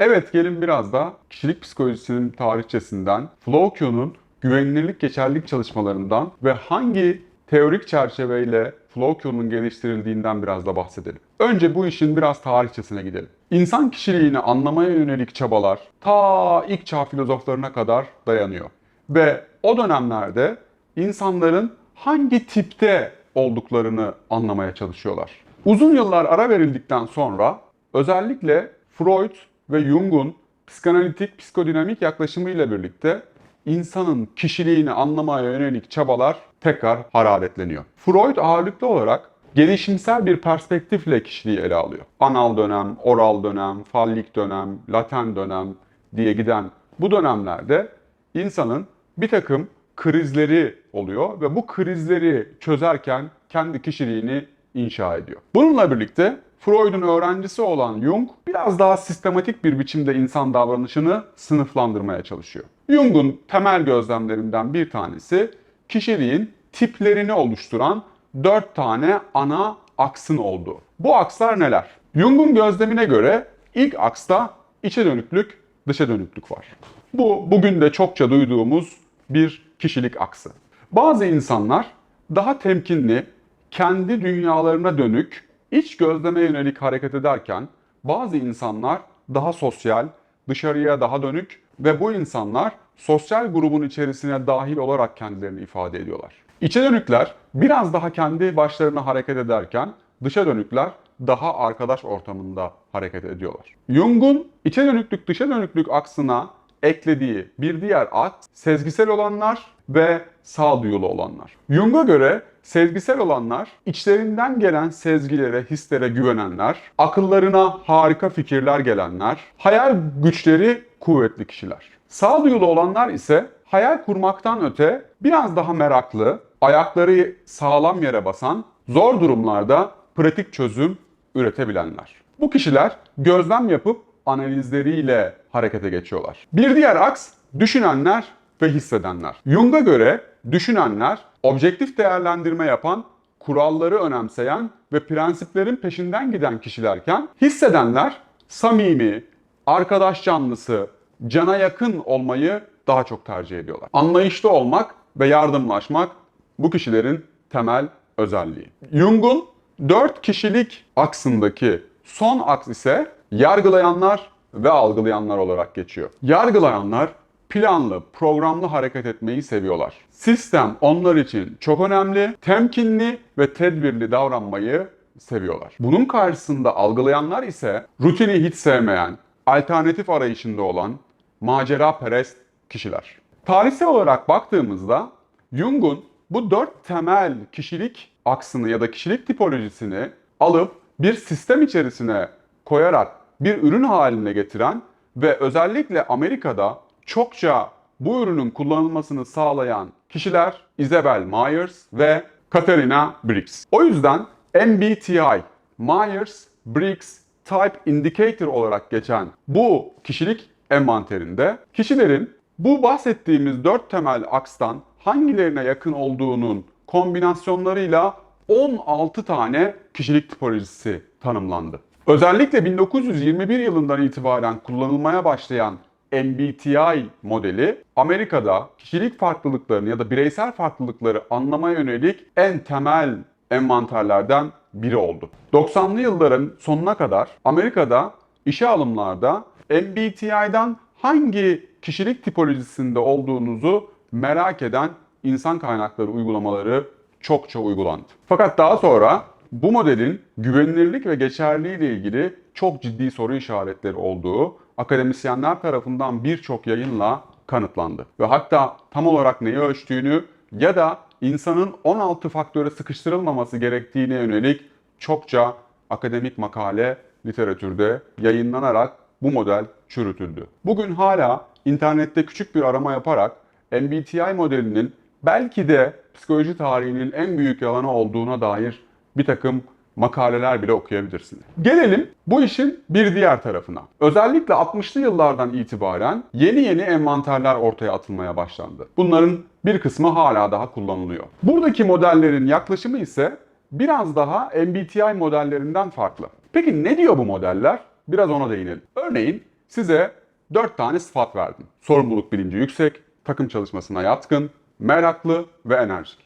Evet gelin biraz da kişilik psikolojisinin tarihçesinden, Flowq'nun güvenilirlik geçerlilik çalışmalarından ve hangi teorik çerçeveyle Flowq'nun geliştirildiğinden biraz da bahsedelim. Önce bu işin biraz tarihçesine gidelim. İnsan kişiliğini anlamaya yönelik çabalar ta ilk çağ filozoflarına kadar dayanıyor. Ve o dönemlerde insanların hangi tipte olduklarını anlamaya çalışıyorlar. Uzun yıllar ara verildikten sonra özellikle Freud ve Jung'un psikanalitik psikodinamik yaklaşımıyla birlikte insanın kişiliğini anlamaya yönelik çabalar tekrar hararetleniyor. Freud ağırlıklı olarak gelişimsel bir perspektifle kişiliği ele alıyor. Anal dönem, oral dönem, fallik dönem, laten dönem diye giden bu dönemlerde insanın bir takım krizleri oluyor ve bu krizleri çözerken kendi kişiliğini inşa ediyor. Bununla birlikte Freud'un öğrencisi olan Jung biraz daha sistematik bir biçimde insan davranışını sınıflandırmaya çalışıyor. Jung'un temel gözlemlerinden bir tanesi kişiliğin tiplerini oluşturan dört tane ana aksın olduğu. Bu akslar neler? Jung'un gözlemine göre ilk aksta içe dönüklük, dışa dönüklük var. Bu bugün de çokça duyduğumuz bir kişilik aksı. Bazı insanlar daha temkinli, kendi dünyalarına dönük, iç gözleme yönelik hareket ederken bazı insanlar daha sosyal, dışarıya daha dönük ve bu insanlar sosyal grubun içerisine dahil olarak kendilerini ifade ediyorlar. İçe dönükler biraz daha kendi başlarına hareket ederken dışa dönükler daha arkadaş ortamında hareket ediyorlar. Jung'un içe dönüklük dışa dönüklük aksına eklediği bir diğer aks sezgisel olanlar ve sağduyulu olanlar. Jung'a göre sezgisel olanlar içlerinden gelen sezgilere, hislere güvenenler, akıllarına harika fikirler gelenler, hayal güçleri kuvvetli kişiler. Sağduyulu olanlar ise hayal kurmaktan öte biraz daha meraklı, ayakları sağlam yere basan, zor durumlarda pratik çözüm üretebilenler. Bu kişiler gözlem yapıp analizleriyle harekete geçiyorlar. Bir diğer aks düşünenler ve hissedenler. Jung'a göre düşünenler objektif değerlendirme yapan, kuralları önemseyen ve prensiplerin peşinden giden kişilerken hissedenler samimi, arkadaş canlısı, cana yakın olmayı daha çok tercih ediyorlar. Anlayışlı olmak ve yardımlaşmak bu kişilerin temel özelliği. Jung'un 4 kişilik aksındaki son aks ise yargılayanlar ve algılayanlar olarak geçiyor. Yargılayanlar planlı, programlı hareket etmeyi seviyorlar. Sistem onlar için çok önemli, temkinli ve tedbirli davranmayı seviyorlar. Bunun karşısında algılayanlar ise rutini hiç sevmeyen, alternatif arayışında olan macera perest kişiler. Tarihsel olarak baktığımızda Jung'un bu dört temel kişilik aksını ya da kişilik tipolojisini alıp bir sistem içerisine koyarak bir ürün haline getiren ve özellikle Amerika'da çokça bu ürünün kullanılmasını sağlayan kişiler Isabel Myers ve Katerina Briggs. O yüzden MBTI, Myers-Briggs Type Indicator olarak geçen bu kişilik envanterinde kişilerin bu bahsettiğimiz dört temel akstan hangilerine yakın olduğunun kombinasyonlarıyla 16 tane kişilik tipolojisi tanımlandı. Özellikle 1921 yılından itibaren kullanılmaya başlayan MBTI modeli Amerika'da kişilik farklılıklarını ya da bireysel farklılıkları anlamaya yönelik en temel envanterlerden biri oldu. 90'lı yılların sonuna kadar Amerika'da işe alımlarda MBTI'den hangi kişilik tipolojisinde olduğunuzu merak eden insan kaynakları uygulamaları çokça uygulandı. Fakat daha sonra bu modelin güvenilirlik ve geçerliliği ile ilgili çok ciddi soru işaretleri olduğu akademisyenler tarafından birçok yayınla kanıtlandı. Ve hatta tam olarak neyi ölçtüğünü ya da insanın 16 faktöre sıkıştırılmaması gerektiğine yönelik çokça akademik makale literatürde yayınlanarak bu model çürütüldü. Bugün hala internette küçük bir arama yaparak MBTI modelinin belki de psikoloji tarihinin en büyük yalanı olduğuna dair bir takım makaleler bile okuyabilirsiniz. Gelelim bu işin bir diğer tarafına. Özellikle 60'lı yıllardan itibaren yeni yeni envanterler ortaya atılmaya başlandı. Bunların bir kısmı hala daha kullanılıyor. Buradaki modellerin yaklaşımı ise biraz daha MBTI modellerinden farklı. Peki ne diyor bu modeller? Biraz ona değinelim. Örneğin size 4 tane sıfat verdim. Sorumluluk bilinci yüksek, takım çalışmasına yatkın, meraklı ve enerjik.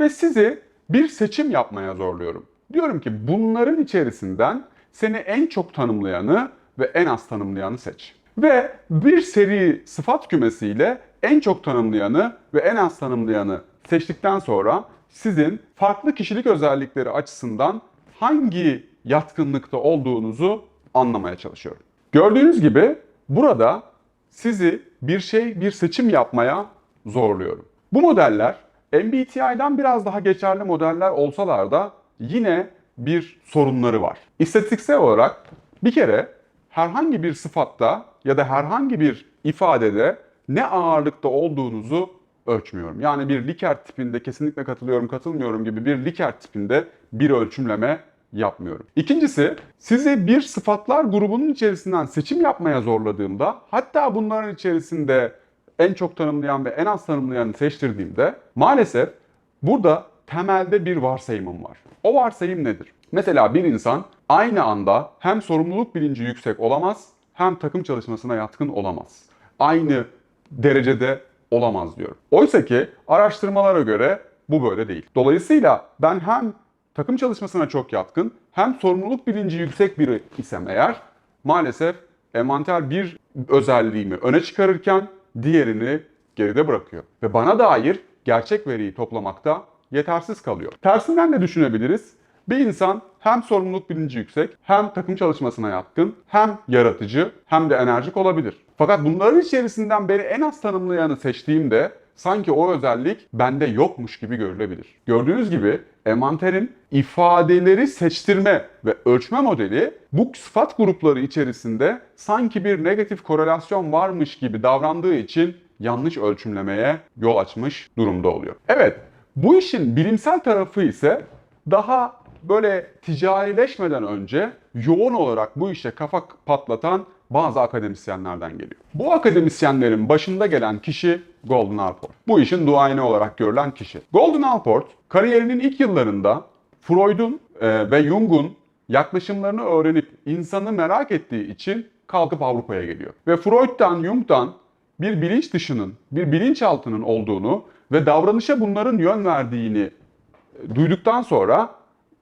Ve sizi bir seçim yapmaya zorluyorum. Diyorum ki bunların içerisinden seni en çok tanımlayanı ve en az tanımlayanı seç. Ve bir seri sıfat kümesiyle en çok tanımlayanı ve en az tanımlayanı seçtikten sonra sizin farklı kişilik özellikleri açısından hangi yatkınlıkta olduğunuzu anlamaya çalışıyorum. Gördüğünüz gibi burada sizi bir şey, bir seçim yapmaya zorluyorum. Bu modeller MBTI'den biraz daha geçerli modeller olsalar da yine bir sorunları var. İstatistiksel olarak bir kere herhangi bir sıfatta ya da herhangi bir ifadede ne ağırlıkta olduğunuzu ölçmüyorum. Yani bir Likert tipinde kesinlikle katılıyorum, katılmıyorum gibi bir Likert tipinde bir ölçümleme yapmıyorum. İkincisi, sizi bir sıfatlar grubunun içerisinden seçim yapmaya zorladığımda, hatta bunların içerisinde en çok tanımlayan ve en az tanımlayanı seçtirdiğimde maalesef burada temelde bir varsayımım var. O varsayım nedir? Mesela bir insan aynı anda hem sorumluluk bilinci yüksek olamaz hem takım çalışmasına yatkın olamaz. Aynı derecede olamaz diyorum. Oysa ki araştırmalara göre bu böyle değil. Dolayısıyla ben hem takım çalışmasına çok yatkın hem sorumluluk bilinci yüksek biri isem eğer maalesef envanter bir özelliğimi öne çıkarırken diğerini geride bırakıyor. Ve bana dair gerçek veriyi toplamakta yetersiz kalıyor. Tersinden de düşünebiliriz. Bir insan hem sorumluluk bilinci yüksek, hem takım çalışmasına yatkın, hem yaratıcı, hem de enerjik olabilir. Fakat bunların içerisinden beni en az tanımlayanı seçtiğimde sanki o özellik bende yokmuş gibi görülebilir. Gördüğünüz gibi envanterin ifadeleri seçtirme ve ölçme modeli bu sıfat grupları içerisinde sanki bir negatif korelasyon varmış gibi davrandığı için yanlış ölçümlemeye yol açmış durumda oluyor. Evet, bu işin bilimsel tarafı ise daha böyle ticarileşmeden önce yoğun olarak bu işe kafa patlatan bazı akademisyenlerden geliyor. Bu akademisyenlerin başında gelen kişi Golden Alport. Bu işin duayeni olarak görülen kişi. Golden Alport kariyerinin ilk yıllarında Freud'un e, ve Jung'un yaklaşımlarını öğrenip insanı merak ettiği için kalkıp Avrupa'ya geliyor. Ve Freud'dan, Jung'dan bir bilinç dışının, bir bilinçaltının olduğunu ve davranışa bunların yön verdiğini e, duyduktan sonra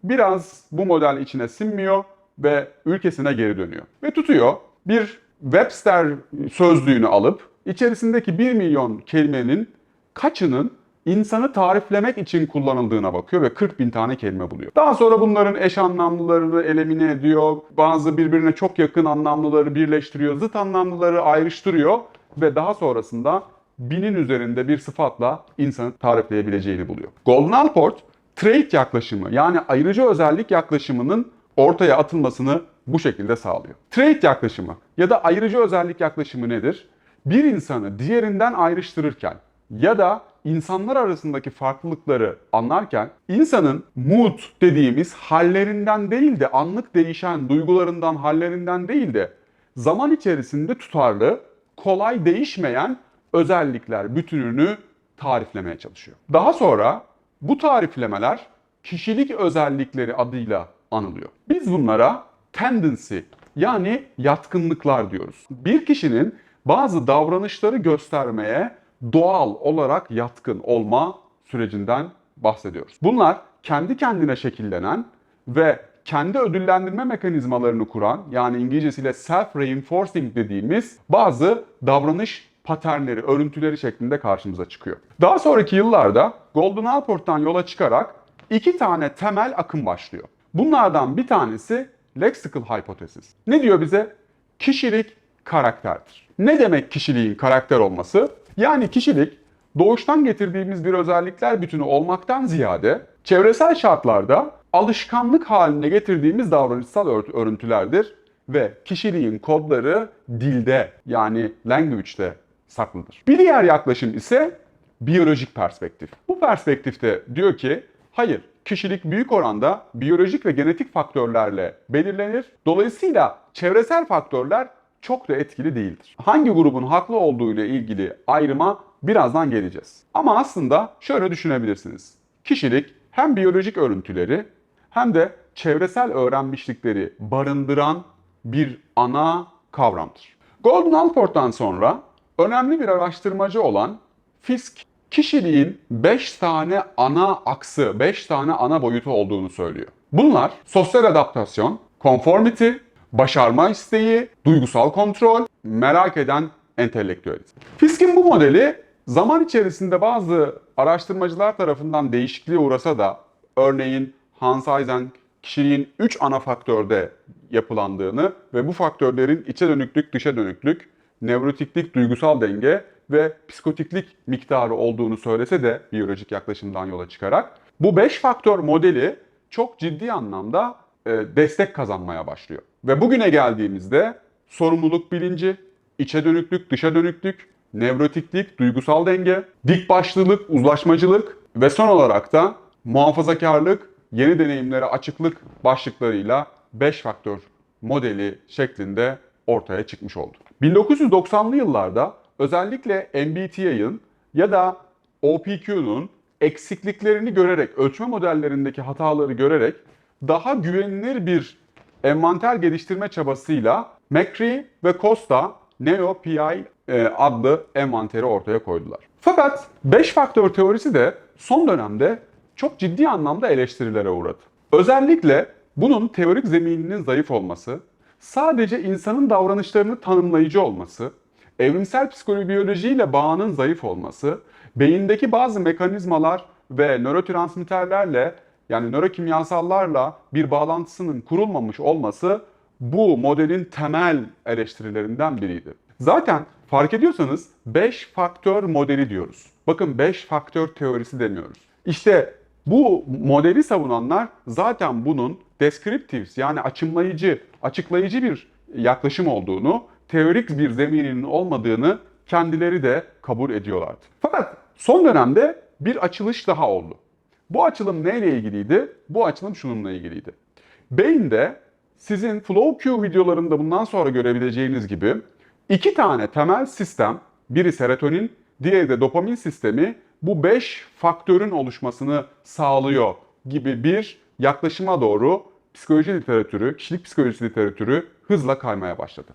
biraz bu model içine sinmiyor ve ülkesine geri dönüyor. Ve tutuyor bir Webster sözlüğünü alıp içerisindeki 1 milyon kelimenin kaçının insanı tariflemek için kullanıldığına bakıyor ve 40 bin tane kelime buluyor. Daha sonra bunların eş anlamlılarını elimine ediyor. Bazı birbirine çok yakın anlamlıları birleştiriyor. Zıt anlamlıları ayrıştırıyor ve daha sonrasında binin üzerinde bir sıfatla insanı tarifleyebileceğini buluyor. Golden Alport trait yaklaşımı yani ayrıcı özellik yaklaşımının ortaya atılmasını bu şekilde sağlıyor. Trait yaklaşımı ya da ayrıcı özellik yaklaşımı nedir? Bir insanı diğerinden ayrıştırırken ya da insanlar arasındaki farklılıkları anlarken insanın mood dediğimiz hallerinden değil de anlık değişen duygularından, hallerinden değil de zaman içerisinde tutarlı, kolay değişmeyen özellikler bütününü tariflemeye çalışıyor. Daha sonra bu tariflemeler kişilik özellikleri adıyla anılıyor. Biz bunlara tendency yani yatkınlıklar diyoruz. Bir kişinin bazı davranışları göstermeye doğal olarak yatkın olma sürecinden bahsediyoruz. Bunlar kendi kendine şekillenen ve kendi ödüllendirme mekanizmalarını kuran yani İngilizcesiyle self-reinforcing dediğimiz bazı davranış paternleri, örüntüleri şeklinde karşımıza çıkıyor. Daha sonraki yıllarda Golden Alport'tan yola çıkarak iki tane temel akım başlıyor. Bunlardan bir tanesi lexical hypothesis. Ne diyor bize? Kişilik karakterdir. Ne demek kişiliğin karakter olması? Yani kişilik doğuştan getirdiğimiz bir özellikler bütünü olmaktan ziyade çevresel şartlarda alışkanlık haline getirdiğimiz davranışsal örüntülerdir ve kişiliğin kodları dilde yani language'de saklıdır. Bir diğer yaklaşım ise biyolojik perspektif. Bu perspektifte diyor ki hayır kişilik büyük oranda biyolojik ve genetik faktörlerle belirlenir. Dolayısıyla çevresel faktörler çok da etkili değildir. Hangi grubun haklı olduğu ile ilgili ayrıma birazdan geleceğiz. Ama aslında şöyle düşünebilirsiniz. Kişilik hem biyolojik örüntüleri hem de çevresel öğrenmişlikleri barındıran bir ana kavramdır. Gordon Allport'tan sonra önemli bir araştırmacı olan Fisk kişiliğin 5 tane ana aksı, 5 tane ana boyutu olduğunu söylüyor. Bunlar sosyal adaptasyon, conformity, başarma isteği, duygusal kontrol, merak eden entelektüelizm. Fisk'in bu modeli zaman içerisinde bazı araştırmacılar tarafından değişikliğe uğrasa da örneğin Hans Eysenck kişiliğin 3 ana faktörde yapılandığını ve bu faktörlerin içe dönüklük, dışa dönüklük, nevrotiklik, duygusal denge ve psikotiklik miktarı olduğunu söylese de biyolojik yaklaşımdan yola çıkarak bu 5 faktör modeli çok ciddi anlamda e, destek kazanmaya başlıyor. Ve bugüne geldiğimizde sorumluluk bilinci, içe dönüklük, dışa dönüklük, nevrotiklik, duygusal denge, dik başlılık, uzlaşmacılık ve son olarak da muhafazakarlık, yeni deneyimlere açıklık başlıklarıyla 5 faktör modeli şeklinde ortaya çıkmış oldu. 1990'lı yıllarda özellikle MBTI'ın ya da OPQ'nun eksikliklerini görerek, ölçme modellerindeki hataları görerek daha güvenilir bir envanter geliştirme çabasıyla McCree ve Costa NeoPI e, adlı envanteri ortaya koydular. Fakat 5 faktör teorisi de son dönemde çok ciddi anlamda eleştirilere uğradı. Özellikle bunun teorik zemininin zayıf olması, sadece insanın davranışlarını tanımlayıcı olması, evrimsel psikobiyolojiyle bağının zayıf olması, beyindeki bazı mekanizmalar ve nörotransmitterlerle yani nörokimyasallarla bir bağlantısının kurulmamış olması bu modelin temel eleştirilerinden biriydi. Zaten fark ediyorsanız 5 faktör modeli diyoruz. Bakın 5 faktör teorisi demiyoruz. İşte bu modeli savunanlar zaten bunun descriptive yani açımlayıcı, açıklayıcı bir yaklaşım olduğunu, teorik bir zemininin olmadığını kendileri de kabul ediyorlardı. Fakat son dönemde bir açılış daha oldu. Bu açılım neyle ilgiliydi? Bu açılım şununla ilgiliydi. Beyinde sizin FlowQ videolarında bundan sonra görebileceğiniz gibi iki tane temel sistem, biri serotonin, diğeri de dopamin sistemi bu 5 faktörün oluşmasını sağlıyor gibi bir yaklaşıma doğru psikoloji literatürü, kişilik psikolojisi literatürü hızla kaymaya başladı.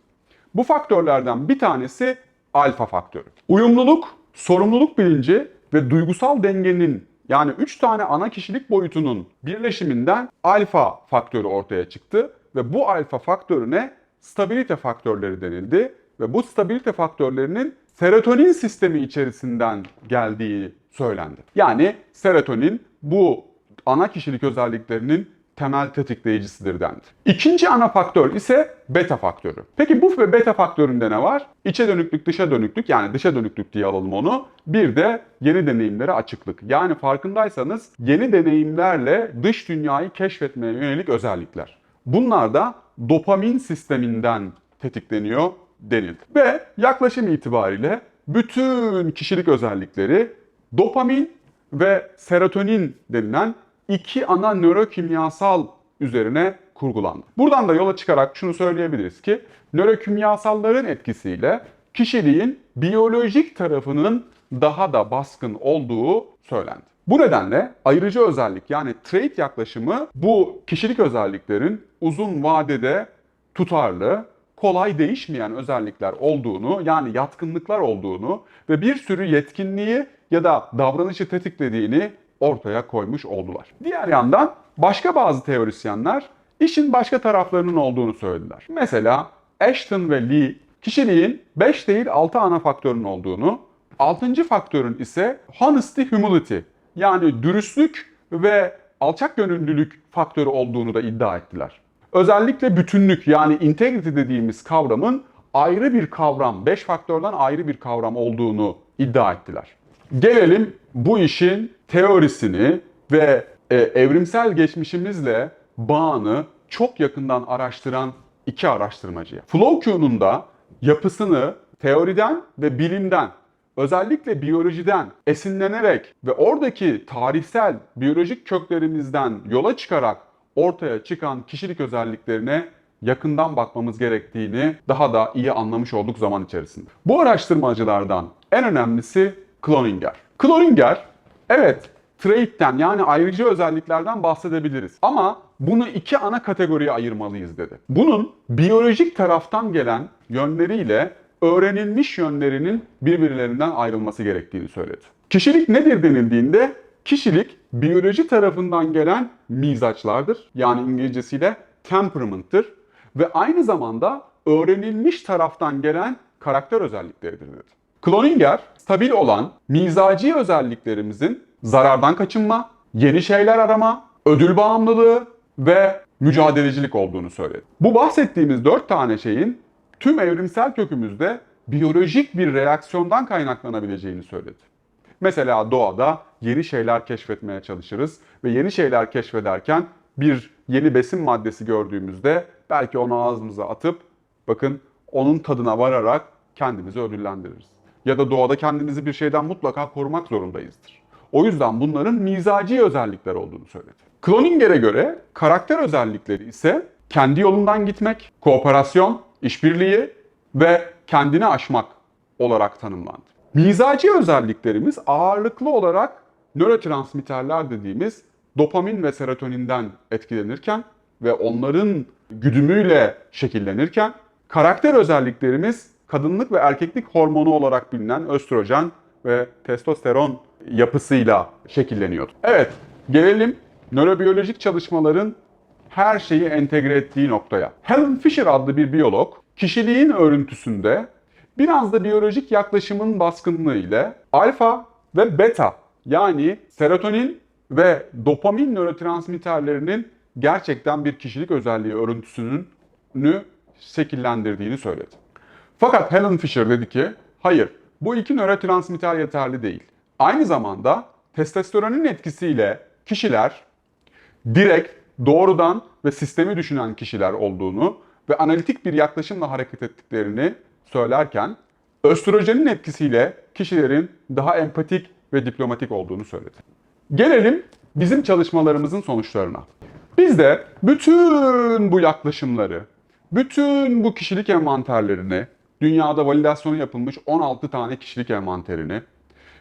Bu faktörlerden bir tanesi alfa faktörü. Uyumluluk, sorumluluk bilinci ve duygusal dengenin yani 3 tane ana kişilik boyutunun birleşiminden alfa faktörü ortaya çıktı ve bu alfa faktörüne stabilite faktörleri denildi ve bu stabilite faktörlerinin serotonin sistemi içerisinden geldiği söylendi. Yani serotonin bu ana kişilik özelliklerinin temel tetikleyicisidir dendi. İkinci ana faktör ise beta faktörü. Peki bu ve beta faktöründe ne var? İçe dönüklük, dışa dönüklük yani dışa dönüklük diye alalım onu. Bir de yeni deneyimlere açıklık. Yani farkındaysanız yeni deneyimlerle dış dünyayı keşfetmeye yönelik özellikler. Bunlar da dopamin sisteminden tetikleniyor denildi. Ve yaklaşım itibariyle bütün kişilik özellikleri dopamin ve serotonin denilen iki ana nörokimyasal üzerine kurgulandı. Buradan da yola çıkarak şunu söyleyebiliriz ki nörokimyasalların etkisiyle kişiliğin biyolojik tarafının daha da baskın olduğu söylendi. Bu nedenle ayrıcı özellik yani trait yaklaşımı bu kişilik özelliklerin uzun vadede tutarlı, kolay değişmeyen özellikler olduğunu yani yatkınlıklar olduğunu ve bir sürü yetkinliği ya da davranışı tetiklediğini ortaya koymuş oldular. Diğer yandan başka bazı teorisyenler işin başka taraflarının olduğunu söylediler. Mesela Ashton ve Lee kişiliğin 5 değil 6 ana faktörün olduğunu, 6. faktörün ise honesty humility yani dürüstlük ve alçak gönüllülük faktörü olduğunu da iddia ettiler. Özellikle bütünlük yani integrity dediğimiz kavramın ayrı bir kavram, 5 faktörden ayrı bir kavram olduğunu iddia ettiler. Gelelim bu işin teorisini ve e, evrimsel geçmişimizle bağını çok yakından araştıran iki araştırmacıya. FlowQ'nun da yapısını teoriden ve bilimden özellikle biyolojiden esinlenerek ve oradaki tarihsel biyolojik köklerimizden yola çıkarak ortaya çıkan kişilik özelliklerine yakından bakmamız gerektiğini daha da iyi anlamış olduk zaman içerisinde. Bu araştırmacılardan en önemlisi Cloninger. Cloninger evet trait'ten yani ayrıcı özelliklerden bahsedebiliriz. Ama bunu iki ana kategoriye ayırmalıyız dedi. Bunun biyolojik taraftan gelen yönleriyle öğrenilmiş yönlerinin birbirlerinden ayrılması gerektiğini söyledi. Kişilik nedir denildiğinde kişilik biyoloji tarafından gelen mizaçlardır. Yani İngilizcesiyle temperament'tır ve aynı zamanda öğrenilmiş taraftan gelen karakter özellikleridir dedi. Cloninger, stabil olan mizaci özelliklerimizin zarardan kaçınma, yeni şeyler arama, ödül bağımlılığı ve mücadelecilik olduğunu söyledi. Bu bahsettiğimiz dört tane şeyin tüm evrimsel kökümüzde biyolojik bir reaksiyondan kaynaklanabileceğini söyledi. Mesela doğada yeni şeyler keşfetmeye çalışırız ve yeni şeyler keşfederken bir yeni besin maddesi gördüğümüzde belki onu ağzımıza atıp bakın onun tadına vararak kendimizi ödüllendiririz. Ya da doğada kendimizi bir şeyden mutlaka korumak zorundayızdır. O yüzden bunların mizaci özellikler olduğunu söyledi. Cloninger'e göre karakter özellikleri ise kendi yolundan gitmek, kooperasyon, işbirliği ve kendini aşmak olarak tanımlandı. Mizaci özelliklerimiz ağırlıklı olarak nörotransmitterler dediğimiz dopamin ve serotoninden etkilenirken ve onların güdümüyle şekillenirken karakter özelliklerimiz kadınlık ve erkeklik hormonu olarak bilinen östrojen ve testosteron yapısıyla şekilleniyordu. Evet, gelelim nörobiyolojik çalışmaların her şeyi entegre ettiği noktaya. Helen Fisher adlı bir biyolog, kişiliğin örüntüsünde biraz da biyolojik yaklaşımın baskınlığı ile alfa ve beta yani serotonin ve dopamin nörotransmitterlerinin gerçekten bir kişilik özelliği örüntüsünü şekillendirdiğini söyledi. Fakat Helen Fisher dedi ki, hayır bu iki nörotransmitter yeterli değil. Aynı zamanda testosteronun etkisiyle kişiler direkt, doğrudan ve sistemi düşünen kişiler olduğunu ve analitik bir yaklaşımla hareket ettiklerini söylerken östrojenin etkisiyle kişilerin daha empatik ve diplomatik olduğunu söyledi. Gelelim bizim çalışmalarımızın sonuçlarına. Biz de bütün bu yaklaşımları, bütün bu kişilik envanterlerini, dünyada validasyonu yapılmış 16 tane kişilik envanterini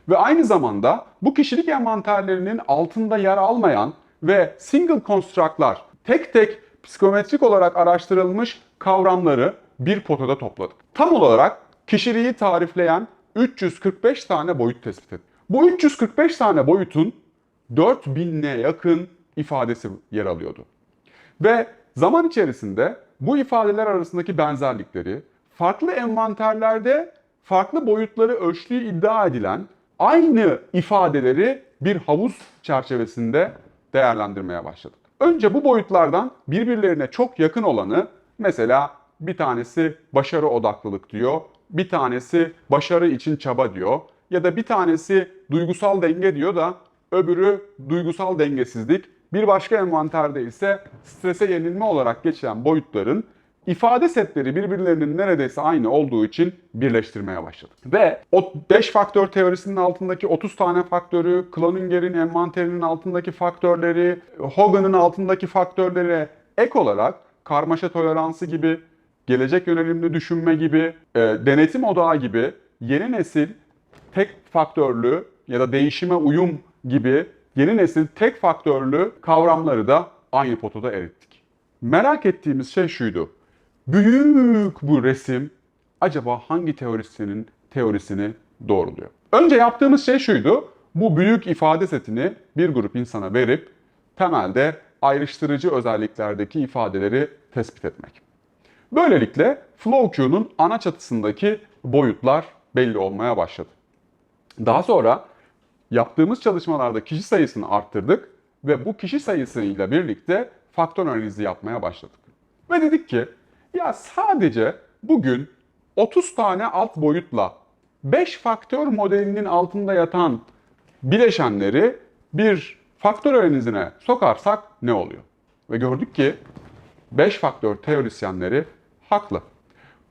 ve aynı zamanda bu kişilik envanterlerinin altında yer almayan ve single construct'lar, tek tek psikometrik olarak araştırılmış kavramları bir potada topladık. Tam olarak kişiliği tarifleyen 345 tane boyut tespit ettik. Bu 345 tane boyutun 4000'e yakın ifadesi yer alıyordu. Ve zaman içerisinde bu ifadeler arasındaki benzerlikleri, farklı envanterlerde farklı boyutları ölçtüğü iddia edilen aynı ifadeleri bir havuz çerçevesinde değerlendirmeye başladık. Önce bu boyutlardan birbirlerine çok yakın olanı mesela bir tanesi başarı odaklılık diyor, bir tanesi başarı için çaba diyor ya da bir tanesi duygusal denge diyor da öbürü duygusal dengesizlik. Bir başka envanterde ise strese yenilme olarak geçen boyutların ifade setleri birbirlerinin neredeyse aynı olduğu için birleştirmeye başladık. Ve o 5 faktör teorisinin altındaki 30 tane faktörü, Cloninger'in envanterinin altındaki faktörleri, Hogan'ın altındaki faktörlere ek olarak karmaşa toleransı gibi, gelecek yönelimli düşünme gibi, e, denetim odağı gibi yeni nesil tek faktörlü ya da değişime uyum gibi yeni nesil tek faktörlü kavramları da aynı potada erittik. Merak ettiğimiz şey şuydu. Büyük bu resim acaba hangi teorisyenin teorisini doğruluyor? Önce yaptığımız şey şuydu. Bu büyük ifade setini bir grup insana verip temelde ayrıştırıcı özelliklerdeki ifadeleri tespit etmek. Böylelikle FlowQ'nun ana çatısındaki boyutlar belli olmaya başladı. Daha sonra yaptığımız çalışmalarda kişi sayısını arttırdık ve bu kişi sayısıyla birlikte faktör analizi yapmaya başladık. Ve dedik ki ya sadece bugün 30 tane alt boyutla 5 faktör modelinin altında yatan bileşenleri bir faktör analizine sokarsak ne oluyor? Ve gördük ki 5 faktör teorisyenleri haklı.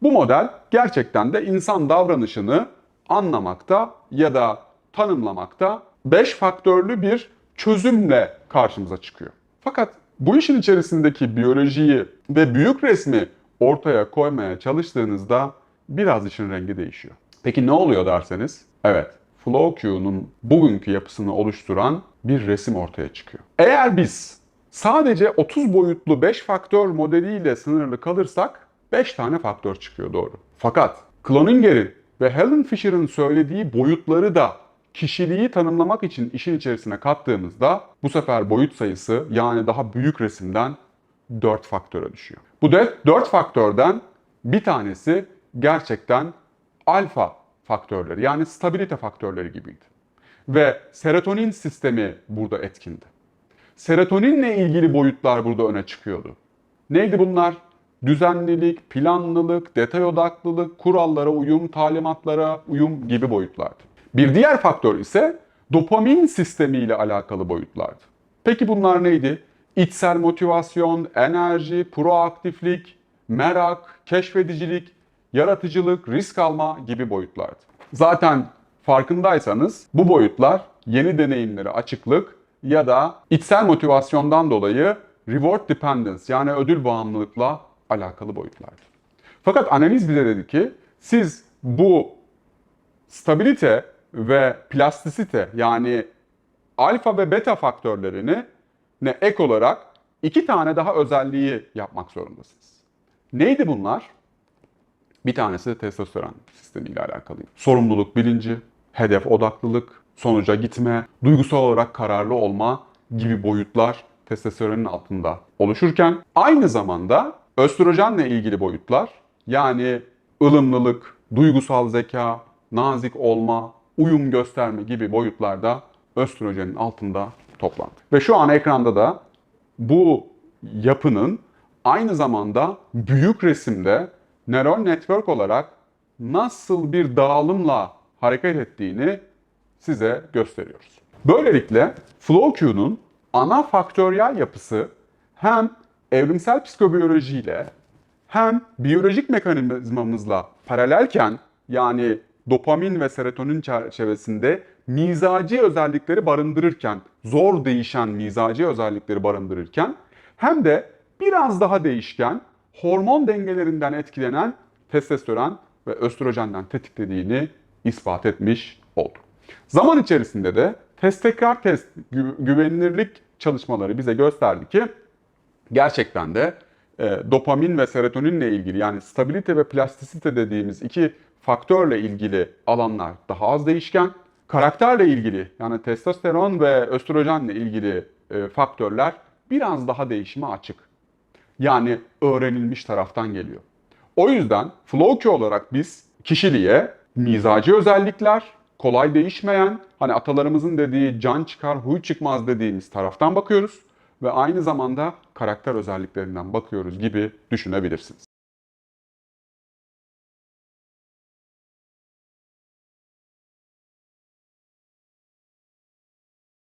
Bu model gerçekten de insan davranışını anlamakta ya da tanımlamakta 5 faktörlü bir çözümle karşımıza çıkıyor. Fakat bu işin içerisindeki biyolojiyi ve büyük resmi ortaya koymaya çalıştığınızda biraz işin rengi değişiyor. Peki ne oluyor derseniz? Evet, FlowQ'nun bugünkü yapısını oluşturan bir resim ortaya çıkıyor. Eğer biz Sadece 30 boyutlu 5 faktör modeliyle sınırlı kalırsak 5 tane faktör çıkıyor doğru. Fakat Cloninger'in ve Helen Fisher'ın söylediği boyutları da kişiliği tanımlamak için işin içerisine kattığımızda bu sefer boyut sayısı yani daha büyük resimden 4 faktöre düşüyor. Bu 4 faktörden bir tanesi gerçekten alfa faktörleri yani stabilite faktörleri gibiydi. Ve serotonin sistemi burada etkindi. Serotoninle ilgili boyutlar burada öne çıkıyordu. Neydi bunlar? Düzenlilik, planlılık, detay odaklılık, kurallara uyum, talimatlara uyum gibi boyutlardı. Bir diğer faktör ise dopamin sistemiyle alakalı boyutlardı. Peki bunlar neydi? İçsel motivasyon, enerji, proaktiflik, merak, keşfedicilik, yaratıcılık, risk alma gibi boyutlardı. Zaten farkındaysanız bu boyutlar yeni deneyimlere açıklık ya da içsel motivasyondan dolayı reward dependence yani ödül bağımlılıkla alakalı boyutlardı. Fakat analiz bize dedi ki siz bu stabilite ve plastisite yani alfa ve beta faktörlerini ne ek olarak iki tane daha özelliği yapmak zorundasınız. Neydi bunlar? Bir tanesi testosteron sistemiyle alakalıydı. Sorumluluk bilinci, hedef odaklılık, sonuca gitme, duygusal olarak kararlı olma gibi boyutlar testosteronun altında oluşurken aynı zamanda östrojenle ilgili boyutlar yani ılımlılık, duygusal zeka, nazik olma, uyum gösterme gibi boyutlarda östrojenin altında toplandı. Ve şu an ekranda da bu yapının aynı zamanda büyük resimde neural network olarak nasıl bir dağılımla hareket ettiğini size gösteriyoruz. Böylelikle FlowQ'nun ana faktöryel yapısı hem evrimsel psikobiyolojiyle hem biyolojik mekanizmamızla paralelken yani dopamin ve serotonin çerçevesinde mizaci özellikleri barındırırken, zor değişen mizaci özellikleri barındırırken hem de biraz daha değişken hormon dengelerinden etkilenen testosteron ve östrojenden tetiklediğini ispat etmiş oldu. Zaman içerisinde de test tekrar test gü- güvenilirlik çalışmaları bize gösterdi ki gerçekten de e, dopamin ve serotoninle ilgili yani stabilite ve plastisite dediğimiz iki faktörle ilgili alanlar daha az değişken. Karakterle ilgili yani testosteron ve östrojenle ilgili e, faktörler biraz daha değişime açık. Yani öğrenilmiş taraftan geliyor. O yüzden FlowQ olarak biz kişiliğe mizacı özellikler, kolay değişmeyen, hani atalarımızın dediği can çıkar huy çıkmaz dediğimiz taraftan bakıyoruz ve aynı zamanda karakter özelliklerinden bakıyoruz gibi düşünebilirsiniz.